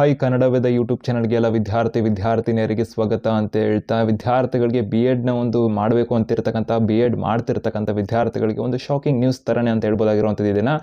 Hi Kannada Veda YouTube ಚಾನಲ್ಗೆ ಎಲ್ಲ ವಿದ್ಯಾರ್ಥಿ ವಿದ್ಯಾರ್ಥಿನಿಯರಿಗೆ ಸ್ವಾಗತ ಅಂತ ಹೇಳ್ತಾ, ವಿದ್ಯಾರ್ಥಿಗಳಿಗೆ ಬಿ ಎಡ್ನ ಒಂದು ಮಾಡಬೇಕು ಅಂತಿರ್ತಕ್ಕಂಥ ಬಿ ಎಡ್ ಮಾಡ್ತಿರ್ತಕ್ಕಂಥ ವಿದ್ಯಾರ್ಥಿಗಳಿಗೆ ಒಂದು ಶಾಕಿಂಗ್ ನ್ಯೂಸ್ ಥರನೇ ಅಂತ ಹೇಳ್ಬೋದಾಗಿರುವಂಥದ್ದು ಇದನ್ನು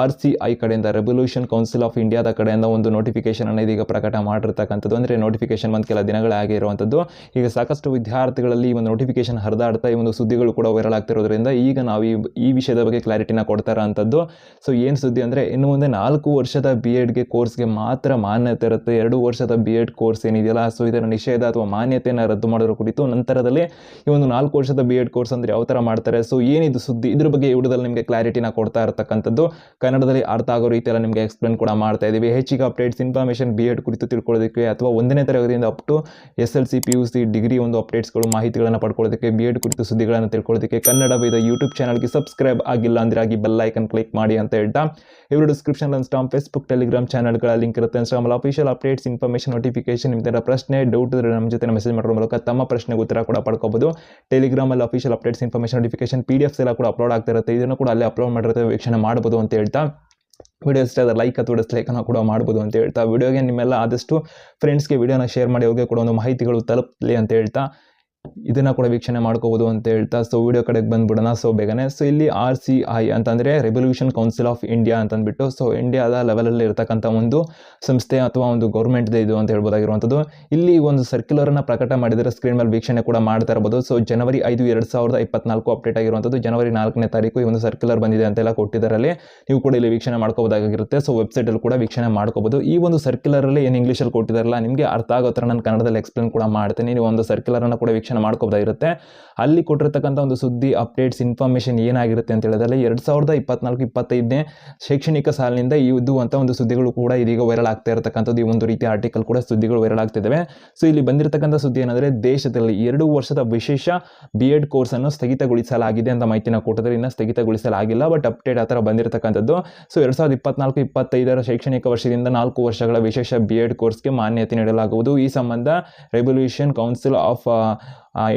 ಆರ್ ಸಿ ಐ ಕಡೆಯಿಂದ ರೆವಲ್ಯೂಷನ್ ಕೌನ್ಸಿಲ್ ಆಫ್ ಇಂಡಿಯಾದ ಕಡೆಯಿಂದ ಒಂದು ನೋಟಿಫಿಕೇಶನ್ ಅನ್ನು ಇದೀಗ ಪ್ರಕಟ ಮಾಡಿರ್ತಕ್ಕಂಥದ್ದು. ಅಂದರೆ ನೋಟಿಫಿಕೇಶನ್ ಒಂದು ಕೆಲ ದಿನಗಳೇ ಆಗಿರುವಂಥದ್ದು ಈಗ ಸಾಕಷ್ಟು ವಿದ್ಯಾರ್ಥಿಗಳಲ್ಲಿ ಈ ಒಂದು ನೋಟಿಫಿಕೇಶನ್ ಹರಿದಾಡ್ತಾ ಈ ಒಂದು ಸುದ್ದಿಗಳು ಕೂಡ ವೈರಲ್ ಆಗ್ತಿರೋದ್ರಿಂದ ಈಗ ನಾವು ಈ ಈ ವಿಷಯದ ಬಗ್ಗೆ ಕ್ಲಾರಿಟಿನ ಕೊಡ್ತಾರ ಅಂಥದ್ದು ಸೊ ಏನು ಸುದ್ದಿ ಅಂದರೆ, ಇನ್ನು ಮುಂದೆ ನಾಲ್ಕು ವರ್ಷದ ಬಿ ಎಡ್ಗೆ ಕೋರ್ಸ್ಗೆ ಮಾತ್ರ ಮಾನ್ಯತೆ ಇರುತ್ತೆ. ಎರಡು ವರ್ಷದ ಬಿ ಎಡ್ ಕೋರ್ಸ್ ಏನಿದೆಯಲ್ಲ ಸೊ ಇದರ ನಿಷೇಧ ಅಥವಾ ಮಾನ್ಯತೆಯನ್ನು ರದ್ದು ಮಾಡೋದ್ರ ಕುರಿತು ನಂತರದಲ್ಲಿ ಈ ಒಂದು ನಾಲ್ಕು ವರ್ಷದ ಬಿ ಎಡ್ ಕೋರ್ಸ್ ಅಂದರೆ ಯಾವ ಥರ ಮಾಡ್ತಾರೆ? ಸೊ ಏನಿದು ಸುದ್ದಿ? ಇದ್ರ ಬಗ್ಗೆ ಈ ನಿಮಗೆ ಕ್ಲಾರಿಟಿನ ಕೊಡ್ತಾ ಇರತಕ್ಕಂಥದ್ದು. ಕನ್ನಡದಲ್ಲಿ ಅರ್ಥ ಆಗೋ ರೀತಿಯೆಲ್ಲ ನಿಮಗೆ ಎಕ್ಸ್ಪ್ಲೇನ್ ಕೂಡ ಮಾಡ್ತಾ ಇದ್ದೀವಿ. ಹೆಚ್ಚಿಗೆ ಅಪ್ಡೇಟ್ಸ್ ಇನ್ಫಾರ್ಮೇಷನ್ ಬಿ ಎಡ್ ಕುರಿತು ತಿಳ್ಕೊಳ್ಳೋದಕ್ಕೆ ಅಥವಾ ಒಂದನೇ ತರಗತಿಯಿಂದ up to S L C P U C degree ಒಂದು ಅಪ್ಡೇಟ್ಸ್ಗಳು ಮಾಹಿತಿಗಳನ್ನು ಪಡ್ಕೊಳ್ಳೋದಕ್ಕೆ ಬಿ ಎಡ್ ಕುರಿತು ಸುದ್ದಿಗಳನ್ನು ತಿಳ್ಕೊಳ್ಳೋದಕ್ಕೆ ಕನ್ನಡ ವೇದ ಯೂಟ್ಯೂಬ್ ಚಾನಲ್ಗೆ ಸಬ್ಸ್ಕ್ರೈಬ್ ಆಗಿಲ್ಲ ಅಂದರೆ ಆಗಿ ಬೆಲ್ ಐಕನ್ ಕ್ಲಿಕ್ ಮಾಡಿ ಅಂತ ಹೇಳ್ತಾ. ಇವರು ಡಿಸ್ಕ್ರಿಪ್ಷನ್ ಇನ್ಸ್ಟಾಮ್ ಫೇಸ್ಬುಕ್ ಟೆಲಿಗ್ರಾಮ್ ಚಾನಲ್ಗಳ ಲಿಂಕ್ ಇರುತ್ತೆ. ಇನ್ಸ್ಟಾಮಲ್ಲಿ ಅಫಿಷಿಯಲ್ ಅಪ್ಡೇಟ್ಸ್ ಇನ್ಫಾರ್ಮೇಷನ್ ನೋಟಿಫಿಕೇಶನ್ ಇದರ ಪ್ರಶ್ನೆ ಡೌಟ್ ಇದ್ರೆ ನಮ್ಮ ಜೊತೆ ಮೆಸೇಜ್ ಮಾಡೋ ಮೂಲಕ ತಮ್ಮ ಪ್ರಶ್ನೆಗೆ ಉತ್ತರ ಕೂಡ ಪಡ್ಕೋಬಹುದು ಟೆಲಿಗ್ರಾಮಲ್ಲಿ official updates information notification P D Fs ಎಲ್ಲ ಕೂಡ ಅಪ್ಲೋಡ್ ಆಗ್ತಾ ಇರುತ್ತೆ. ಇದನ್ನು ಕೂಡ ಅಲ್ಲಿ ಅಪ್ಲೋಡ್ ಮಾಡಿರುತ್ತೆ ವೀಕ್ಷಣೆ ಮಾಡಬಹುದು ಅಂತ ಹೇಳ್ತಾ ವಿಡಿಯೋ ಇಷ್ಟ ಆದರೆ ಲೈಕ್ ಅಥವಾ ಡಿಸ್ಲೈಕನ್ನು ಕೂಡ ಮಾಡ್ಬೋದು ಅಂತ ಹೇಳ್ತಾ. ವಿಡಿಯೋಗೆ ನಿಮ್ಮೆಲ್ಲ ಆದಷ್ಟು ಫ್ರೆಂಡ್ಸ್ಗೆ ವಿಡಿಯೋನ ಶೇರ್ ಮಾಡಿ ಅವ್ರಿಗೆ ಕೂಡ ಒಂದು ಮಾಹಿತಿಗಳು ತಲುಪಲಿ ಅಂತ ಹೇಳ್ತಾ. ಇದನ್ನು ಕೂಡ ವೀಕ್ಷಣೆ ಮಾಡ್ಕೋಬೋದು ಅಂತ ಹೇಳ್ತಾ ಸೊ ವಿಡಿಯೋ ಕಡೆಗೆ ಬಂದ್ಬಿಡೋಣ. ಸೊ ಬೇಗನೆ ಸೊ ಇಲ್ಲಿ ಆರ್ ಸಿ ಐ ಅಂತಂದರೆ ರೆವಲ್ಯೂಷನ್ ಕೌನ್ಸಿಲ್ ಆಫ್ ಇಂಡಿಯಾ ಅಂತಂದ್ಬಿಟ್ಟು ಸೊ ಇಂಡಿಯಾದ ಲೆವೆಲಲ್ಲಿ ಇರ್ತಕ್ಕಂಥ ಒಂದು ಸಂಸ್ಥೆ ಅಥವಾ ಒಂದು ಗೌರ್ಮೆಂಟ್ದೇ ಇದು ಅಂತ ಹೇಳ್ಬೋದಾಗಿರುವಂಥದ್ದು. ಇಲ್ಲಿ ಒಂದು ಸರ್ಕ್ಯುಲರನ್ನು ಪ್ರಕಟ ಮಾಡಿದರೆ ಸ್ಕ್ರೀನ್ ಮೇಲೆ ವೀಕ್ಷಣೆ ಕೂಡ ಮಾಡ್ತಾ ಇರ್ಬೋದು. ಸೊ ಜನವರಿ ಐದು, ಎರಡು ಸಾವಿರದ ಇಪ್ಪತ್ನಾಲ್ಕು ಅಪ್ಡೇಟ್ ಆಗಿರುವಂಥದ್ದು. ಜನವರಿ ನಾಲ್ಕನೇ ತಾರೀಕು ಈ ಒಂದು ಸರ್ಕ್ಯುಲರ್ ಬಂದಿದೆ ಅಂತೆಲ್ಲ ಕೊಟ್ಟಿದ್ದರಲ್ಲಿ ನೀವು ಕೂಡ ಇಲ್ಲಿ ವೀಕ್ಷಣೆ ಮಾಡ್ಕೋಬೋದಾಗಿರುತ್ತೆ ಸೊ ವೆಬ್ಸೈಟಲ್ಲಿ ಕೂಡ ವೀಕ್ಷಣೆ ಮಾಡ್ಕೋಬೋದು. ಈ ಒಂದು ಸರ್ಕ್ಯುಲರಲ್ಲಿ ಏನು ಇಂಗ್ಲೀಷಲ್ಲಿ ಕೊಟ್ಟಿದ್ದಾರಲ್ಲ, ನಿಮಗೆ ಅರ್ಥ ಆಗೋ ನಾನು ಕನ್ನಡದಲ್ಲಿ ಎಕ್ಸ್ಪ್ಲೇನ್ ಕೂಡ ಮಾಡ್ತೀನಿ. ನೀವು ಒಂದು ಸರ್ಕ್ಯುಲರನ್ನು ಕೂಡ ವೀಕ್ಷಣೆ ಮಾಡ್ಕೋಬೋದಾಗಿರುತ್ತೆ ಅಲ್ಲಿ ಕೊಟ್ಟಿರ್ತಕ್ಕಂಥ ಒಂದು ಸುದ್ದಿ ಅಪ್ಡೇಟ್ಸ್ ಇನ್ಫಾರ್ಮೇಷನ್ ಏನಾಗಿರುತ್ತೆ ಅಂತ ಹೇಳಿದ್ರೆ ಎರಡು ಸಾವಿರದ ಇಪ್ಪತ್ನಾಲ್ಕು, ಇಪ್ಪತ್ತೈದನೇ ಶೈಕ್ಷಣಿಕ ಸಾಲಿನಿಂದ ಇದು ಅಂತ ಒಂದು ಸುದ್ದಿಗಳು ಕೂಡ ಇದೀಗ ವೈರಲ್ ಆಗ್ತಾ ಇರತಕ್ಕಂಥದ್ದು. ಈ ಒಂದು ರೀತಿಯ ಆರ್ಟಿಕಲ್ ಕೂಡ ಸುದ್ದಿಗಳು ವೈರಲ್ ಆಗ್ತಿದ್ದಾವೆ ಸೊ ಇಲ್ಲಿ ಬಂದಿರತಕ್ಕಂಥ ಸುದ್ದಿ ಏನಂದರೆ, ದೇಶದಲ್ಲಿ ಎರಡು ವರ್ಷದ ವಿಶೇಷ ಬಿ ಎಡ್ ಕೋರ್ಸನ್ನು ಸ್ಥಗಿತಗೊಳಿಸಲಾಗಿದೆ ಅಂತ ಮಾಹಿತಿನ ಕೊಟ್ಟಿದ್ರೆ ಇನ್ನು ಸ್ಥಗಿತಗೊಳಿಸಲಾಗಿಲ್ಲ ಬಟ್ ಅಪ್ಡೇಟ್ ಆ ಥರ ಬಂದಿರತಕ್ಕಂಥದ್ದು. ಸೊ ಎರಡು ಸಾವಿರದ ಇಪ್ಪತ್ನಾಲ್ಕು, ಇಪ್ಪತ್ತೈದರ ಶೈಕ್ಷಣಿಕ ವರ್ಷದಿಂದ ನಾಲ್ಕು ವರ್ಷಗಳ ವಿಶೇಷ ಬಿ ಎಡ್ ಕೋರ್ಸ್ಗೆ ಮಾನ್ಯತೆ ನೀಡಲಾಗುವುದು. ಈ ಸಂಬಂಧ revolution council of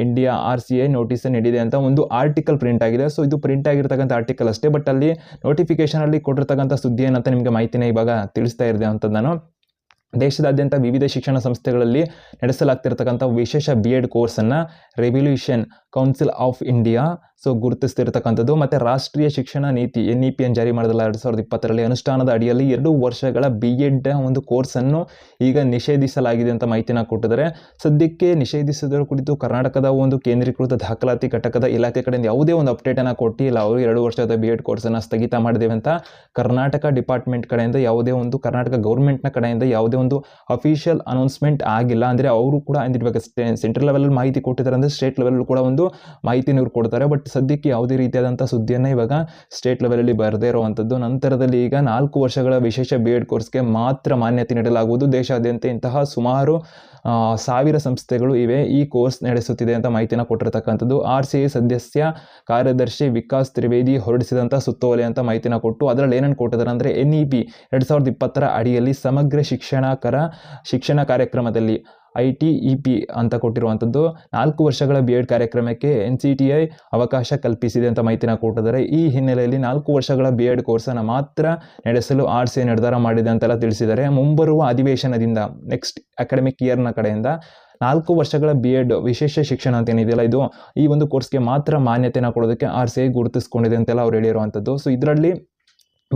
India R C I notice ನೀಡಿದೆ ಅಂತ ಒಂದು ಆರ್ಟಿಕಲ್ ಪ್ರಿಂಟ್ ಆಗಿದೆ. ಸೊ ಇದು ಪ್ರಿಂಟ್ ಆಗಿರ್ತಕ್ಕಂಥ ಆರ್ಟಿಕಲ್ ಅಷ್ಟೇ ಬಟ್ ಅಲ್ಲಿ ನೋಟಿಫಿಕೇಶನಲ್ಲಿ ಕೊಟ್ಟಿರ್ತಕ್ಕಂಥ ಸುದ್ದಿ ಏನಂತ ನಿಮಗೆ ಮಾಹಿತಿನ ಇವಾಗ ತಿಳಿಸ್ತಾ ಇರಿದೆ ಅಂತ ನಾನು. ದೇಶದಾದ್ಯಂತ ವಿವಿಧ ಶಿಕ್ಷಣ ಸಂಸ್ಥೆಗಳಲ್ಲಿ ನಡೆಸಲಾಗ್ತಿರ್ತಕ್ಕಂಥ ವಿಶೇಷ B Ed ಕೋರ್ಸನ್ನು revolution council of India so ಗುರುತಿಸ್ತಿರ್ತಕ್ಕಂಥದ್ದು ಮತ್ತು ರಾಷ್ಟ್ರೀಯ ಶಿಕ್ಷಣ ನೀತಿ ಎನ್ ಇ ಪಿ ಅನ್ನು ಜಾರಿ ಮಾಡಿದಲ್ಲ ಎರಡು ಸಾವಿರದ ಇಪ್ಪತ್ತರಲ್ಲಿ ಅನುಷ್ಠಾನದ ಅಡಿಯಲ್ಲಿ ಎರಡು ವರ್ಷಗಳ ಬಿ ಎಡ್ ಒಂದು ಕೋರ್ಸನ್ನು ಈಗ ನಿಷೇಧಿಸಲಾಗಿದೆ ಅಂತ ಮಾಹಿತಿನ ಕೊಟ್ಟಿದ್ದಾರೆ. ಸದ್ಯಕ್ಕೆ ನಿಷೇಧಿಸಿದ ಕುರಿತು ಕರ್ನಾಟಕದ ಒಂದು ಕೇಂದ್ರೀಕೃತ ದಾಖಲಾತಿ ಘಟಕದ ಇಲಾಖೆ ಕಡೆಯಿಂದ ಯಾವುದೇ ಒಂದು ಅಪ್ಡೇಟನ್ನು ಕೊಟ್ಟಿಲ್ಲ. ಅವರು ಎರಡು ವರ್ಷದ ಬಿ ಎಡ್ ಕೋರ್ಸನ್ನು ಸ್ಥಗಿತ ಮಾಡಿದ್ದೇವೆ ಅಂತ ಕರ್ನಾಟಕ ಡಿಪಾರ್ಟ್ಮೆಂಟ್ ಕಡೆಯಿಂದ ಯಾವುದೇ ಒಂದು, ಕರ್ನಾಟಕ ಗೌರ್ಮೆಂಟ್ನ ಕಡೆಯಿಂದ ಯಾವುದೇ ಒಂದು ಅಫಿಷಿಯಲ್ ಅನೌನ್ಸ್ಮೆಂಟ್ ಆಗಿಲ್ಲ. ಅಂದರೆ ಅವರು ಕೂಡ ಅಂದಿರ್ಬೇಕು ಸೆಂಟ್ರಲ್ ಲೆವೆಲಲ್ಲಿ ಮಾಹಿತಿ ಕೊಟ್ಟಿದ್ದಾರೆ ಅಂದರೆ ಸ್ಟೇಟ್ ಲೆವೆಲ್ ಕೂಡ ಒಂದು ಮಾಹಿತಿ ಇವ್ರು ಕೊಡ್ತಾರೆ. ಬಟ್ ಸದ್ಯಕ್ಕೆ ಯಾವುದೇ ರೀತಿಯಾದಂಥ ಸುದ್ದಿಯನ್ನು ಇವಾಗ ಸ್ಟೇಟ್ ಲೆವೆಲಲ್ಲಿ ಬರದೇ ಇರುವಂಥದ್ದು ನಂತರದಲ್ಲಿ ಈಗ ನಾಲ್ಕು ವರ್ಷಗಳ ವಿಶೇಷ ಬಿ ಎಡ್ ಕೋರ್ಸ್ಗೆ ಮಾತ್ರ ಮಾನ್ಯತೆ ನೀಡಲಾಗುವುದು. ದೇಶಾದ್ಯಂತ ಇಂತಹ ಸುಮಾರು ಸಾವಿರ ಸಂಸ್ಥೆಗಳು ಇವೆ ಈ ಕೋರ್ಸ್ ನಡೆಸುತ್ತಿದೆ ಅಂತ ಮಾಹಿತಿನ ಕೊಟ್ಟಿರತಕ್ಕಂಥದ್ದು. ಆರ್ ಸಿ ಐ ಸದಸ್ಯ ಕಾರ್ಯದರ್ಶಿ ವಿಕಾಸ್ ತ್ರಿವೇದಿ ಹೊರಡಿಸಿದಂಥ ಸುತ್ತೋಲೆ ಅಂತ ಮಾಹಿತಿನ ಕೊಟ್ಟು ಅದರಲ್ಲಿ ಏನೇನು ಕೊಟ್ಟಿದ್ದಾರೆ ಅಂದರೆ ಎನ್ ಇ ಪಿ ಎರಡು ಸಾವಿರದ ಇಪ್ಪತ್ತರ ಅಡಿಯಲ್ಲಿ ಸಮಗ್ರ ಶಿಕ್ಷಣಕರ, ಶಿಕ್ಷಣ ಕಾರ್ಯಕ್ರಮದಲ್ಲಿ ಐ ಟಿ, ಇ ಪಿ ಅಂತ ಕೊಟ್ಟಿರುವಂಥದ್ದು. ನಾಲ್ಕು ವರ್ಷಗಳ ಬಿ ಎಡ್ ಕಾರ್ಯಕ್ರಮಕ್ಕೆ ಎನ್ ಸಿ ಟಿ ಐ ಅವಕಾಶ ಕಲ್ಪಿಸಿದೆ ಅಂತ ಮಾಹಿತಿನ ಕೊಟ್ಟಿದ್ದಾರೆ ಈ ಹಿನ್ನೆಲೆಯಲ್ಲಿ ನಾಲ್ಕು ವರ್ಷಗಳ ಬಿ ಎಡ್ ಕೋರ್ಸನ್ನು ಮಾತ್ರ ನಡೆಸಲು ಆರ್ ಸಿ ನಿರ್ಧಾರ ಮಾಡಿದೆ ಅಂತೆಲ್ಲ ತಿಳಿಸಿದ್ದಾರೆ. ಮುಂಬರುವ ಅಧಿವೇಶನದಿಂದ ನೆಕ್ಸ್ಟ್ ಅಕಾಡೆಮಿಕ್ ಇಯರ್ನ ಕಡೆಯಿಂದ ನಾಲ್ಕು ವರ್ಷಗಳ ಬಿ ಎಡ್ ವಿಶೇಷ ಶಿಕ್ಷಣ ಅಂತ ಏನಿದೆಯಲ್ಲ, ಇದು ಈ ಒಂದು ಕೋರ್ಸ್ಗೆ ಮಾತ್ರ ಮಾನ್ಯತೆನ ಕೊಡೋದಕ್ಕೆ ಆರ್ ಸಿ ಐ ಗುರುತಿಸ್ಕೊಂಡಿದೆ ಅಂತೆಲ್ಲ ಅವ್ರು ಹೇಳಿರುವಂಥದ್ದು. ಸೊ ಇದರಲ್ಲಿ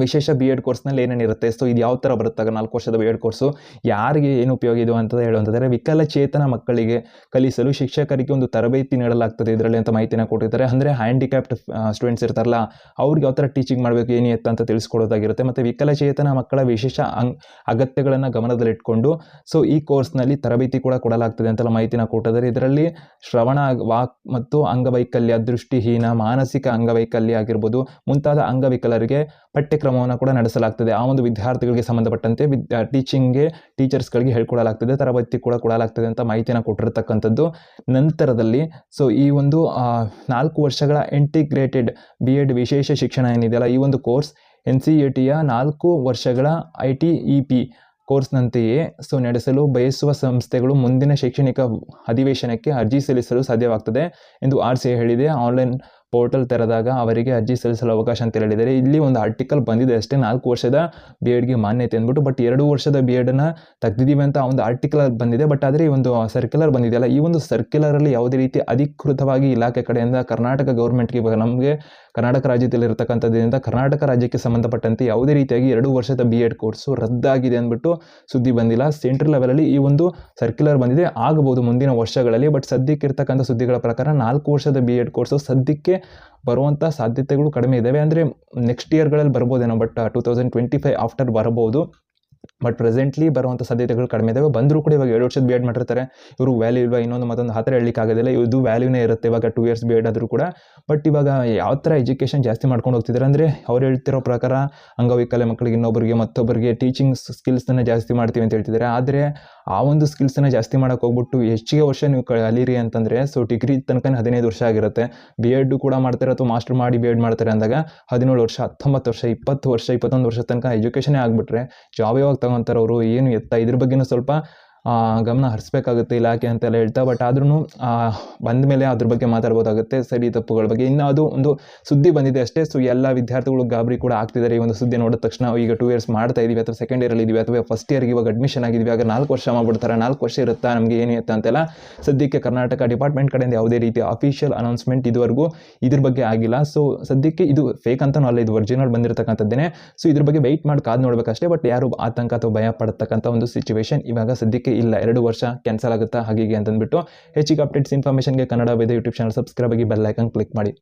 ವಿಶೇಷ ಬಿ ಎಡ್ ಕೋರ್ಸ್ನಲ್ಲಿ ಏನೇನಿರುತ್ತೆ ಸೊ ಇದು ಯಾವ ಥರ ಬರುತ್ತಾಗ ನಾಲ್ಕು ವರ್ಷದ ಬಿ ಎಡ್ ಕೋರ್ಸು ಯಾರಿಗೆ ಏನು ಉಪಯೋಗ ಇದು ಅಂತ ಹೇಳುವಂಥದ್ದಾರೆ ವಿಕಲಚೇತನ ಮಕ್ಕಳಿಗೆ ಕಲಿಸಲು ಶಿಕ್ಷಕರಿಗೆ ಒಂದು ತರಬೇತಿ ನೀಡಲಾಗ್ತದೆ ಇದರಲ್ಲಿ ಅಂತ ಮಾಹಿತಿನ ಕೊಟ್ಟಿದ್ದಾರೆ. ಅಂದರೆ ಹ್ಯಾಂಡಿಕ್ಯಾಪ್ಡ್ ಸ್ಟೂಡೆಂಟ್ಸ್ ಇರ್ತಾರಲ್ಲ, ಅವ್ರಿಗೆ ಯಾವ ಥರ ಟೀಚಿಂಗ್ ಮಾಡಬೇಕು, ಏನು ಎತ್ತ ಅಂತ ತಿಳಿಸ್ಕೊಡೋದಾಗಿರುತ್ತೆ. ಮತ್ತು ವಿಕಲಚೇತನ ಮಕ್ಕಳ ವಿಶೇಷ ಅಂಗ್ ಅಗತ್ಯಗಳನ್ನು ಗಮನದಲ್ಲಿಟ್ಕೊಂಡು ಸೊ ಈ ಕೋರ್ಸ್ನಲ್ಲಿ ತರಬೇತಿ ಕೂಡ ಕೊಡಲಾಗ್ತದೆ ಅಂತೆಲ್ಲ ಮಾಹಿತಿನ ಕೊಟ್ಟಿದ್ದಾರೆ. ಇದರಲ್ಲಿ ಶ್ರವಣ, ವಾಕ್ ಮತ್ತು ಅಂಗವೈಕಲ್ಯ, ದೃಷ್ಟಿಹೀನ, ಮಾನಸಿಕ ಅಂಗವೈಕಲ್ಯ ಆಗಿರ್ಬೋದು, ಮುಂತಾದ ಅಂಗವಿಕಲರಿಗೆ ಪಠ್ಯಕ್ರಮವನ್ನು ಕೂಡ ನಡೆಸಲಾಗ್ತದೆ. ಆ ಒಂದು ವಿದ್ಯಾರ್ಥಿಗಳಿಗೆ ಸಂಬಂಧಪಟ್ಟಂತೆ ವಿದ್ಯಾ ಟೀಚಿಂಗ್ಗೆ ಟೀಚರ್ಸ್ಗಳಿಗೆ ಹೇಳ್ಕೊಡಲಾಗ್ತದೆ, ತರಬೇತಿ ಕೂಡ ಕೊಡಲಾಗ್ತದೆ ಅಂತ ಮಾಹಿತಿಯನ್ನು ಕೊಟ್ಟಿರ್ತಕ್ಕಂಥದ್ದು. ನಂತರದಲ್ಲಿ ಸೊ ಈ ಒಂದು ನಾಲ್ಕು ವರ್ಷಗಳ ಇಂಟಿಗ್ರೇಟೆಡ್ ಬಿ ಎಡ್ ವಿಶೇಷ ಶಿಕ್ಷಣ ಏನಿದೆಯಲ್ಲ, ಈ ಒಂದು ಕೋರ್ಸ್ ಎನ್ ಸಿ ಎ ಟಿಯ ನಾಲ್ಕು ವರ್ಷಗಳ ಐ ಟಿ ಇ ಪಿ ಕೋರ್ಸ್ನಂತೆಯೇ ಸೊ ನಡೆಸಲು ಬಯಸುವ ಸಂಸ್ಥೆಗಳು ಮುಂದಿನ ಶೈಕ್ಷಣಿಕ ಅಧಿವೇಶನಕ್ಕೆ ಅರ್ಜಿ ಸಲ್ಲಿಸಲು ಸಾಧ್ಯವಾಗ್ತದೆ ಎಂದು ಆರ್ ಸಿ ಹೇಳಿದೆ. ಆನ್ಲೈನ್ ಪೋರ್ಟಲ್ ತೆರೆದಾಗ ಅವರಿಗೆ ಅರ್ಜಿ ಸಲ್ಲಿಸಲು ಅವಕಾಶ ಅಂತ ಹೇಳಿದರೆ ಇಲ್ಲಿ ಒಂದು ಆರ್ಟಿಕಲ್ ಬಂದಿದೆ ಅಷ್ಟೇ. ನಾಲ್ಕು ವರ್ಷದ ಬಿ ಎಡ್ಗೆ ಮಾನ್ಯತೆ ಅಂದ್ಬಿಟ್ಟು ಬಟ್ ಎರಡು ವರ್ಷದ ಬಿ ಎಡ್ನ ತೆಗ್ದಿದ್ದೀವಿ ಅಂತ ಒಂದು ಆರ್ಟಿಕಲ್ ಬಂದಿದೆ. ಬಟ್ ಆದರೆ ಈ ಒಂದು ಸರ್ಕ್ಯುಲರ್ ಬಂದಿದೆಯಲ್ಲ ಈ ಒಂದು ಸರ್ಕ್ಯುಲರಲ್ಲಿ ಯಾವುದೇ ರೀತಿ ಅಧಿಕೃತವಾಗಿ ಇಲಾಖೆ ಕಡೆಯಿಂದ ಕರ್ನಾಟಕ ಗೌರ್ಮೆಂಟ್ಗೆ ಇವಾಗ ನಮಗೆ ಕರ್ನಾಟಕ ರಾಜ್ಯದಲ್ಲಿ ಇರತಕ್ಕಂಥದ್ದರಿಂದ ಕರ್ನಾಟಕ ರಾಜ್ಯಕ್ಕೆ ಸಂಬಂಧಪಟ್ಟಂತೆ ಯಾವುದೇ ರೀತಿಯಾಗಿ ಎರಡು ವರ್ಷದ ಬಿ ಎಡ್ ಕೋರ್ಸು ರದ್ದಾಗಿದೆ ಅಂದ್ಬಿಟ್ಟು ಸುದ್ದಿ ಬಂದಿಲ್ಲ. ಸೆಂಟ್ರಲ್ ಲೆವೆಲಲ್ಲಿ ಈ ಒಂದು ಸರ್ಕ್ಯುಲರ್ ಬಂದಿದೆ. ಆಗಬಹುದು ಮುಂದಿನ ವರ್ಷಗಳಲ್ಲಿ ಬಟ್ ಸದ್ಯಕ್ಕೆ ಇರ್ತಕ್ಕಂಥ ಸುದ್ದಿಗಳ ಪ್ರಕಾರ ನಾಲ್ಕು ವರ್ಷದ ಬಿ ಎಡ್ ಕೋರ್ಸು ಸದ್ಯಕ್ಕೆ ಬರುವಂಥ ಸಾಧ್ಯತೆಗಳು ಕಡಿಮೆ ಇದ್ದಾವೆ ಅಂದರೆ ನೆಕ್ಸ್ಟ್ ಇಯರ್ಗಳಲ್ಲಿ ಬರ್ಬೋದೇನೋ but two thousand twenty five after ಬರಬಹುದು ಬಟ್ ಪ್ರೆಸೆಂಟ್ಲಿ ಬರುವಂಥ ಸಾಧ್ಯತೆಗಳು ಕಡಿಮೆ ಇದ್ದಾವೆ ಬಂದರೂ ಕೂಡ ಇವಾಗ ಎರಡು ವರ್ಷದ ಬಿ ಎಡ್ ಮಾಡಿರ್ತಾರೆ. ಇವರು ವ್ಯಾಲ್ಯೂ ಇಲ್ವಾ ಇನ್ನೊಂದು ಮತ್ತೊಂದು ಆ ಥರ ಹೇಳಲಿಕ್ಕೆ ಆಗೋದಿಲ್ಲ. ಇದು ವ್ಯಾಲ್ಯೂನೇ ಇರುತ್ತೆ ಇವಾಗ ಟೂ ಇಯರ್ಸ್ ಬಿ ಎಡ್ ಆದರೂ ಕೂಡ. ಬಟ್ ಇವಾಗ ಯಾವ ಥರ ಎಜುಕೇಷನ್ ಜಾಸ್ತಿ ಮಾಡ್ಕೊಂಡು ಹೋಗ್ತಿದ್ದಾರೆ ಅಂದರೆ ಅವ್ರು ಹೇಳ್ತಿರೋ ಪ್ರಕಾರ ಅಂಗವಿಕಲ ಮಕ್ಕಳಿಗೆ ಇನ್ನೊಬ್ಬರಿಗೆ ಮತ್ತೊಬ್ಬರಿಗೆ ಟೀಚಿಂಗ್ ಸ್ಕಿಲ್ಸನ್ನು ಜಾಸ್ತಿ ಮಾಡ್ತೀವಿ ಅಂತ ಹೇಳ್ತಿದ್ದಾರೆ ಆದರೆ ಆ ಒಂದು ಸ್ಕಿಲ್ಸನ್ನು ಜಾಸ್ತಿ ಮಾಡೋಕೆ ಹೋಗ್ಬಿಟ್ಟು ಹೆಚ್ಚಿಗೆ ವರ್ಷ ನೀವು ಕಲೀರಿ ಅಂತಂದರೆ ಸೊ ಡಿಗ್ರಿ ತನಕ ಹದಿನೈದು ವರ್ಷ ಆಗಿರುತ್ತೆ. ಬಿ ಎಡ್ ಕೂಡ ಮಾಡ್ತಾರೆ ಅಥವಾ ಮಾಸ್ಟರ್ ಮಾಡಿ ಬಿ ಎಡ್ ಮಾಡ್ತಾರೆ ಅಂದಾಗ ಹದಿನೇಳು ವರ್ಷ, ಹತ್ತೊಂಬತ್ತು ವರ್ಷ, ಇಪ್ಪತ್ತು ವರ್ಷ, ಇಪ್ಪತ್ತೊಂದು ವರ್ಷ ತನಕ ಎಜುಕೇಷನೇ ಆಗಿಬಿಟ್ರೆ ಜಾಬ್ ಯಾವಾಗ ತಗೊಂತಾರೆ ಅವರು ಏನು ಎತ್ತ ಇದ್ರ ಬಗ್ಗೆನೂ ಸ್ವಲ್ಪ ಗಮನ ಹರಿಸ್ಬೇಕಾಗುತ್ತೆ ಇಲಾಖೆ ಅಂತೆಲ್ಲ ಹೇಳ್ತಾ ಬಟ್ ಆದ್ರೂ ಬಂದ ಮೇಲೆ ಅದ್ರ ಬಗ್ಗೆ ಮಾತಾಡ್ಬೋದಾಗುತ್ತೆ, ಸರಿ ತಪ್ಪುಗಳ ಬಗ್ಗೆ. ಇನ್ನು ಅದು ಒಂದು ಸುದ್ದಿ ಬಂದಿದೆ ಅಷ್ಟೇ ಸೊ ಎಲ್ಲ ವಿದ್ಯಾರ್ಥಿಗಳು ಗಾಬರಿ ಕೂಡ ಆಗ್ತಿದ್ದಾರೆ ಈ ಒಂದು ಸುದ್ದಿ ನೋಡಿದ ತಕ್ಷಣ. ಈಗ ಟೂ ಇಯರ್ಸ್ ಮಾಡ್ತಾ ಇದೀವಿ, ಅಥವಾ ಸೆಕೆಂಡ್ ಇಯರಲ್ಲಿ ಇದೀವಿ, ಅಥವಾ ಫಸ್ಟ್ ಇಯರ್ಗೆ ಇವಾಗ ಅಡ್ಮಿಷನ್ ಆಗಿದ್ವಿ, ಆಗ ನಾಲ್ಕು ವರ್ಷ ಮಾಡ್ಬಿಡ್ತಾರೆ ನಾಲ್ಕು ವರ್ಷ ಇರುತ್ತಾ, ನಮಗೆ ಏನು ಇರುತ್ತೆ ಅಂತೆಲ್ಲ. ಸದ್ಯಕ್ಕೆ ಕರ್ನಾಟಕ ಡಿಪಾರ್ಟ್ಮೆಂಟ್ ಕಡೆಯಿಂದ ಯಾವುದೇ ರೀತಿ ಅಫಿಷಿಯಲ್ ಅನೌನ್ಸ್ಮೆಂಟ್ ಇದುವರೆಗೂ ಇದ್ರ ಬಗ್ಗೆ ಆಗಿಲ್ಲ. ಸೊ ಸದ್ಯಕ್ಕೆ ಇದು ಫೇಕ್ ಅಂತಲೂ ಅಲ್ಲ, ಇದು ಒರಿಜಿನಲ್ ಬಂದಿರತಕ್ಕಂಥದ್ದೇನೆ. ಸೊ ಇದ್ರ ಬಗ್ಗೆ ವೆಯ್ಟ್ ಮಾಡಿ ಕಾದು ನೋಡಬೇಕಷ್ಟೇ ಬಟ್ ಯಾರು ಆತಂಕ ಅಥವಾ ಭಯ ಪಡತಕ್ಕಂಥ ಒಂದು ಸಿಚುವೇಶನ್ ಇವಾಗ ಸದ್ಯಕ್ಕೆ ಇಲ್ಲ ಎರಡು ವರ್ಷ ಕ್ಯಾನ್ಸಲ್ ಆಗುತ್ತಾ ಹಾಗೆ ಅಂತಂದ್ಬಿಟ್ಟು, ಹೆಚ್ಚಿಗೆ updates ಇನ್ಫಾರ್ಮೇಷನ್ಗೆ Kannada Veda YouTube channel subscribe ಆಗಿ ಬೆಲ್ ಐಕನ್ ಕ್ಲಿಕ್ ಮಾಡಿ.